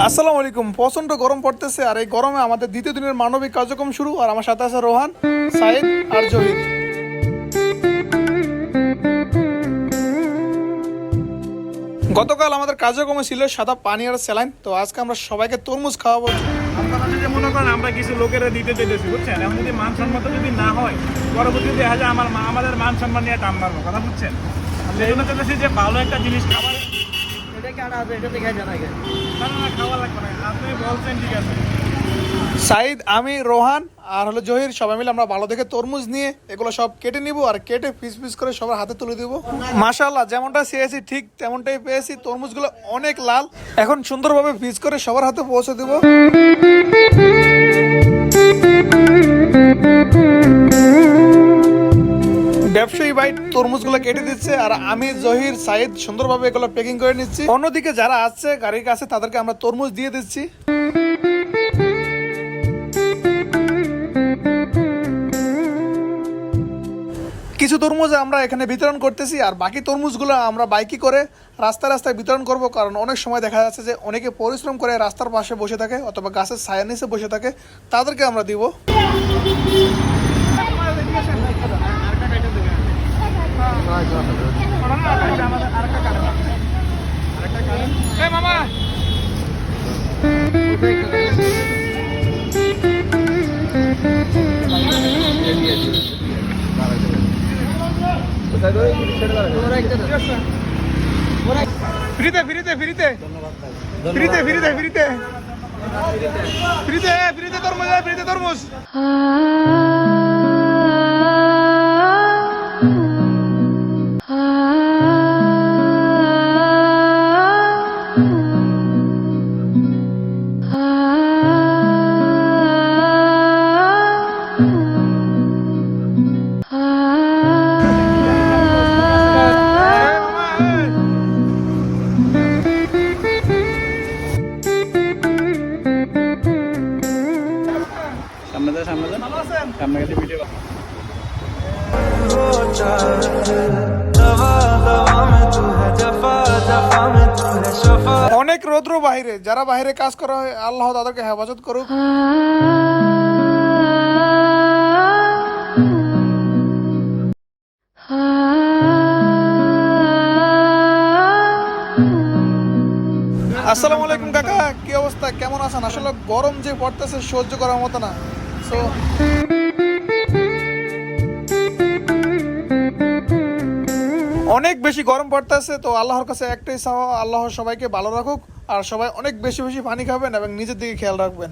আসসালামু আলাইকুম। প্রচণ্ড গরম পড়তেছে আর এই গরমে আমাদের দ্বিতীয় দিনের মানবিক কার্যক্রম শুরু। আর আমার সাথে আছে রোহান, সাইদ আর জহির। গতকাল আমাদের কার্যক্রমে ছিল সাদা পানি আর স্যালাইন। তো আজকে আমরা সবাইকে তরমুজ খাওয়াবো। আপনারা যদি মনে করেন, আমরা কিছু লোকেরা দিতে চাইতেছি, বুঝছেন? এখন যদি মান সম্মান যদি না হয়, পরবর্তীতে দেখা যায় আমার মা- আমাদের মান সম্মান নিয়ে টান মারবো, কথা বুঝছেন? এই জন্য যে ভালো একটা জিনিস খাবার সাইদ আমি রোহান আর হলো জহির সবাই মিলে আমরা ভালো দেখে তরমুজ নিয়ে এগুলো সব কেটে নিব আর কেটে পিস পিস করে সবার হাতে তুলে দিব। মাশাল্লাহ যেমনটা চেয়েছি ঠিক তেমনটাই পেয়েছি। তরমুজগুলো অনেক লাল। এখন সুন্দরভাবে পিস করে সবার হাতে পৌঁছে দিব। ব্যবসায়ী ভাই তরমুজগুলো কেটে দিচ্ছে, আর আমি জহির, সাইদ সুন্দরভাবে এগুলো প্যাকিং করে নিচ্ছি। অন্যদিকে যারা আসছে গাড়ির কাছে, তাদেরকে আমরা তরমুজ দিয়ে দিচ্ছি। কিছু তরমুজ আমরা এখানে বিতরণ করতেছি, আর বাকি তরমুজগুলো আমরা বাইকে করে রাস্তায় রাস্তায় বিতরণ করব, কারণ অনেক সময় দেখা যাচ্ছে যে অনেকে পরিশ্রম করে রাস্তার পাশে বসে থাকে, অথবা গাছের ছায়া নিচে বসে থাকে, তাদেরকে আমরা দিব। মামা ফ্রিতে ফ্রিতে ফ্রিতে। ফ্রিতে ফ্রিতে ফ্রিতে। ফ্রিতে ফ্রিতে তরমুজ ফ্রিতে তরমুজ। ভিডিও অনেক রৌদ্র বাহিরে যারা বাইরে কাজ করা হয় আল্লাহ তাদেরকে হেফাজত করুক। আসসালামু আলাইকুম কাকা কি অবস্থা? কেমন আছেন? আসলে গরম যে পড়তেছে সহ্য করার মতো না। সো অনেক বেশি গরম পড়তেছে, তো আল্লাহর কাছে একটাই চাওয়া, আল্লাহ সবাইকে ভালো রাখুক, আর সবাই অনেক বেশি বেশি পানি খাবেন এবং নিজের দিকে খেয়াল রাখবেন।